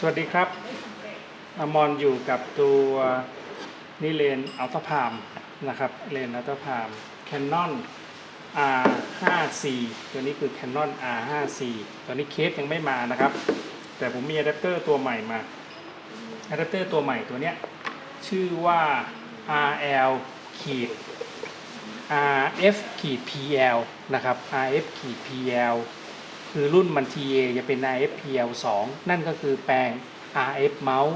สวัสดีครับอมรอยู่กับตัวนี่เลนอัลตพามนะครับเลนอัลตพาม Canon R5C ตัวนี้คือ Canon R5C ตัวนี้เคสยังไม่มานะครับ แต่ผมมีอะแดปเตอร์ตัวใหม่มาอะแดปเตอร์ตัวใหม่ตัวเนี้ยชื่อว่า RL ขีด RF ขีด PL นะครับ RF ขีด PL คือรุ่นมัน TA จะเป็น RF PL 2นั่นก็คือแปลง RF เมาส์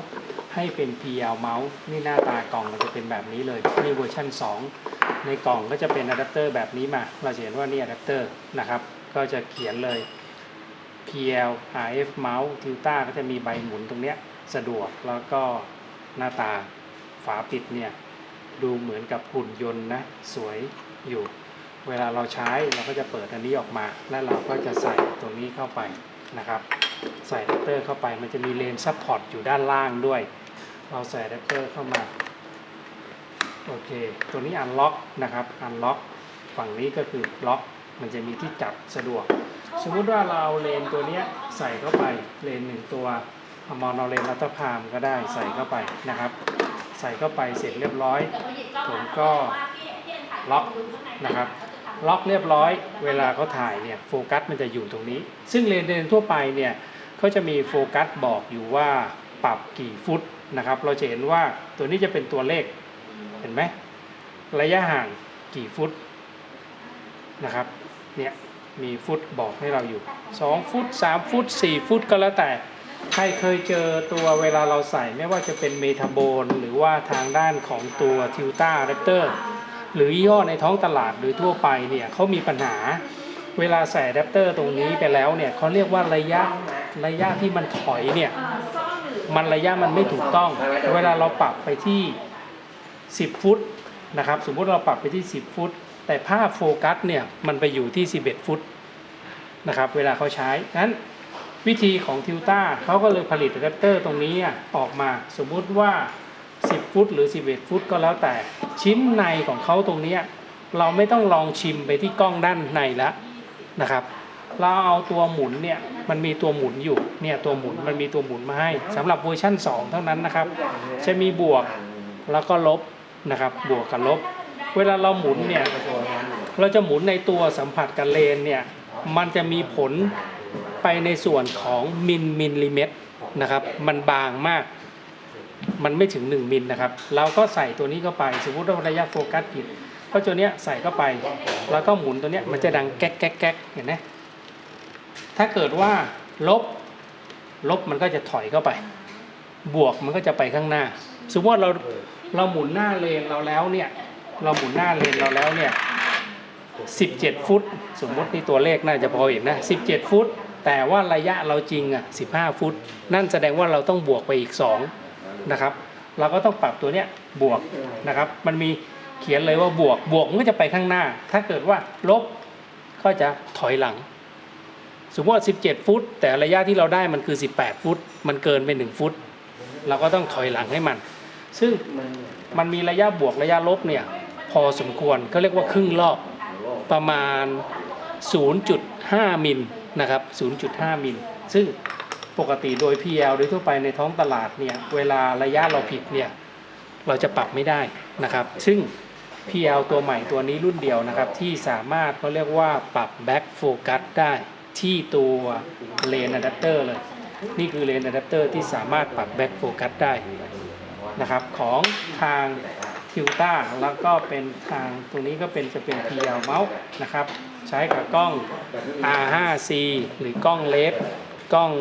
ให้เป็น PL เมาส์นี่หน้าตากล่องมันจะเป็นแบบนี้เลยนี่เวอร์ชัน2 ในกล่องก็จะเป็นอะแดปเตอร์แบบนี้มา เราจะเห็นว่านี่อะแดปเตอร์นะครับ ก็จะเขียนเลย PL RF เมาส์ทิวต้าก็จะมีใบหมุนตรงเนี้ยสะดวกแล้วก็หน้าตาฝาปิดเนี่ย ดูเหมือนกับหุ่นยนต์นะ สวยอยู่ เวลาเราใช้เราก็จะเปิดอันนี้ออกมา แล้วเราก็จะใส่ตัวนี้เข้าไปนะครับ ใส่อะแดปเตอร์เข้าไปมันจะมีเลนซัพพอร์ตอยู่ด้านล่างด้วย เราใส่อะแดปเตอร์เข้ามาโอเค ตัวนี้อันล็อกนะครับอันล็อกฝั่งนี้ก็คือล็อก มันจะมีที่จับสะดวก สมมุติว่าเราเอาเลนตัวนี้ใส่เข้าไปเลนหนึ่งตัวเอามอนเอาเลนรัตพามก็ได้ใส่เข้าไปนะครับ ใส่เข้าไปเสร็จเรียบร้อย ผมก็ล็อกนะครับ ล็อกเรียบร้อย เวลาเขาถ่ายเนี่ยโฟกัสมันจะอยู่ตรงนี้ ซึ่งเลนส์เลนทั่วไปเนี่ยเขาจะมีโฟกัสบอกอยู่ว่าปรับกี่ฟุตนะครับ เราจะเห็นว่าตัวนี้จะเป็นตัวเลขเห็นไหมระยะห่างกี่ฟุตนะครับเนี่ยมีฟุตบอกให้เราอยู่ 2 ฟุต 3 ฟุต 4 ฟุตก็แล้วแต่ ใครเคยเจอตัวเวลาเราใส่ไม่ว่าจะเป็นเมทาโบนหรือว่าทางด้านของตัวทิวต้าแรปเตอร์ หรือยี่ห้อในท้องตลาดหรือทั่วไปเนี่ยเขามีปัญหาเวลาใส่อะแดปเตอร์ตรงนี้ไปแล้วเนี่ยเขาเรียกว่าระยะระยะที่มันถอยเนี่ยมันระยะมันไม่ถูกต้อง เวลาเราปรับไปที่ 10 ฟุตนะครับ สมมุติเราปรับไปที่ 10 ฟุต แต่ภาพโฟกัสเนี่ยมันไปอยู่ที่ 11 ฟุตนะครับ เวลาเขาใช้นั้นวิธีของทิวต้าเขาก็เลยผลิตอะแดปเตอร์ตรงนี้อออกมา สมมุติว่า 10 ฟุต หรือ 11 ฟุตก็แล้วแต่ ชิ้นในของเขาตรงนี้เราไม่ต้องลองชิมไปที่กล้องด้านในแล้วนะครับ เราเอาตัวหมุนเนี่ยมันมีตัวหมุนอยู่เนี่ยตัวหมุนมันมีตัวหมุนมาให้สำหรับเวอร์ชั่น 2 เท่านั้นนะครับ จะมีบวกแล้วก็ลบนะครับบวกกับลบ เวลาเราหมุนเนี่ยเราจะหมุนในตัวสัมผัสกับเลนเนี่ยมันจะมีผลไปในส่วนของมิลมิลลิเมตรนะครับ มันบางมาก มันไม่ถึง 1มิลนะครับ เราก็ใส่ตัวนี้เข้าไป สมมติว่าระยะโฟกัสผิดก็ตัวเนี้ยใส่เข้าไป แล้วก็หมุนตัวเนี้ยมันจะดังแก๊กแก๊กแก๊กเห็นไหมถ้าเกิดว่าลบ ลบมันก็จะถอยเข้าไป บวกมันก็จะไปข้างหน้า สมมติว่าเราเราหมุนหน้าเลนเราแล้วเนี่ย เราหมุนหน้าเลนเราแล้วเนี่ย17 ฟุต สมมตินี่ตัวเลขน่าจะพอเห็นนะ 17 ฟุต แต่ว่าระยะเราจริงอะ15 ฟุต นั่นแสดงว่าเราต้องบวกไปอีก 2 นะครับ เราก็ต้องปรับตัวเนี้ยบวกนะครับ มันมีเขียนเลยว่าบวกบวกมันก็จะไปข้างหน้า ถ้าเกิดว่าลบก็จะถอยหลัง สมมติว่า 17 ฟุต แต่ระยะที่เราได้มันคือ 18 ฟุต มันเกินไป 1 ฟุต เราก็ต้องถอยหลังให้มัน ซึ่งมันมีระยะบวกระยะลบเนี่ยพอสมควรเขาเรียกว่าครึ่งรอบประมาณ 0.5 มิลนะครับ 0.5 มิล ซึ่ง ปกติโดย PL โดยทั่วไปในท้องตลาดเนี่ยเวลาระยะเราผิดเนี่ยเราจะปรับไม่ได้นะครับ ซึ่ง PL ตัวใหม่ตัวนี้รุ่นเดียวนะครับ ที่สามารถเขาเรียกว่าปรับ back focus ได้ที่ตัวเลนอะแดปเตอร์เลย นี่คือเลนอะแดปเตอร์ที่สามารถปรับ back focus ได้นะครับของทางทิวต้าแล้วก็เป็นทางตรงนี้ก็เป็นจะเป็น PL เมาส์นะครับ ใช้กับกล้อง R5C หรือกล้องเลฟกล้อง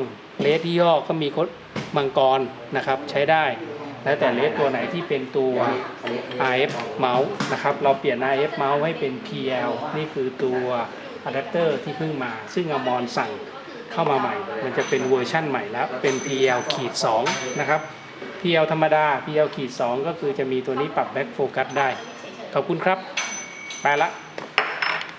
เลฟที่ย่อก็มีโคดมังกรนะครับใช้ได้ แล้วแต่เลฟตัวไหนที่เป็นตัว RF เมาส์นะครับเราเปลี่ยน RF เมาส์ให้เป็น PL นี่คือตัวอะแดปเตอร์ที่เพิ่งมา ซึ่งอมรสั่งเข้ามาใหม่ มันจะเป็นเวอร์ชั่นใหม่แล้ว เป็น PL ขีด2นะครับ PL ธรรมดา PL ขีด2ก็คือจะมีตัวนี้ปรับแบ็คโฟกัสได้ ขอบคุณครับ ไปละ